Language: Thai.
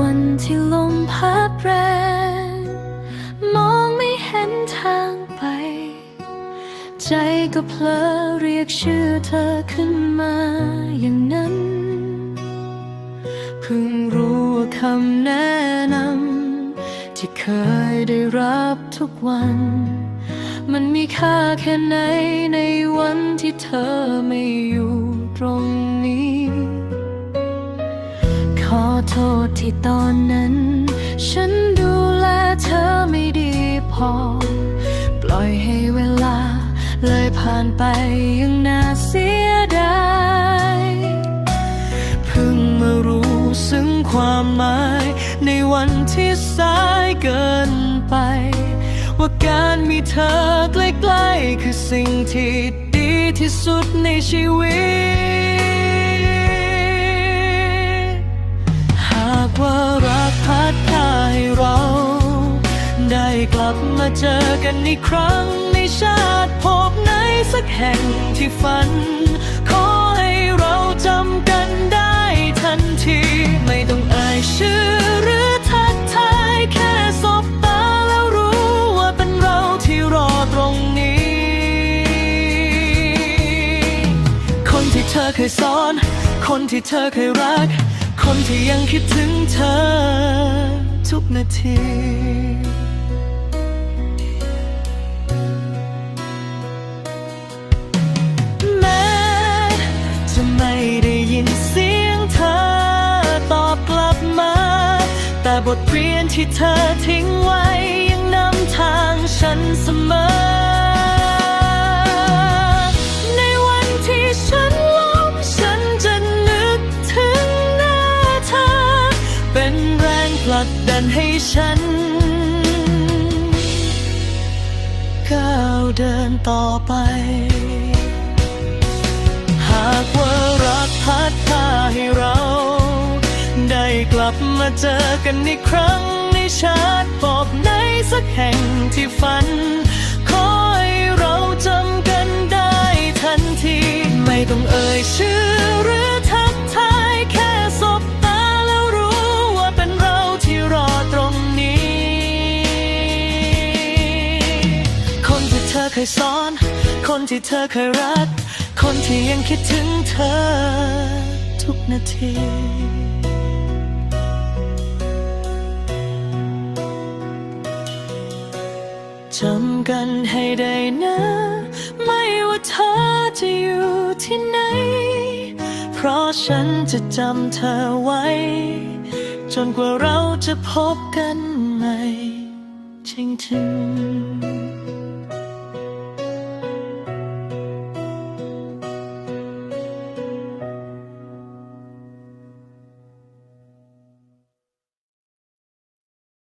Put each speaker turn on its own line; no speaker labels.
วันที่ลมพัดแรง มองไม่เห็นทางไป ใจก็เพลอเรียกชื่อเธอขึ้นมาอย่างนั้น เพิ่งรู้ว่าคำแนะนำที่เคยได้รับทุกวัน มันมีค่าแค่ไหนในวันที่เธอไม่อยู่ตรงนี้ อโทษที่ตอนนั้น ฉันดูแลเธอไม่ดีพอ ปล่อยให้เวลา เลยผ่านไปยังน่าเสียดายเพิ่งมารู้ซึ้งความหมาย ในวันที่สายเกินไป ว่าการมีเธอใกล้ๆคือสิ่งที่ดีที่สุดในชีวิต ได้กลับมาเจอกันอีกครั้ง ในชาติพไหนสักแห่งที่ฝัน ขอให้เราจำกันได้ทันที ไม่ต้องอ่ยชื่อหรือทักทายแค่สบตาแล้วรู้ว่าเป็นเราที่รอตรงนี้ คนที่เธอเคยสอน คนที่เธอเคยรัก คนที่ยังคิดถึงเธอทุกนาที บทเรียนที่เธอทิ้งไว้ ยังนำทางฉันเสมอ ในวันที่ฉันล้มฉันจะนึกถึงหน้าเธอ เป็นแรงผลักดันให้ฉัน ก้าวเดินต่อไป หากว่ารักพัดพาให้เรา กลับมาเจอกันอีกครั้งในชาติภพไหนสักแห่งที่ฝันขอให้เราจำกันได้ทันที ไม่ต้องเอ่ยชื่อหรือทักทายแค่สบตาแล้วรู้ว่าเป็นเราที่รอตรงนี้ คนที่เธอเคยสอน คนที่เธอเคยรัก คนที่ยังคิดถึงเธอทุกนาที จำกันให้ได้นะ ไม่ว่าเธอจะอยู่ที่ไหน เพราะฉันจะจำเธอไว้ จนกว่าเราจะพบกันใหม่จริงๆ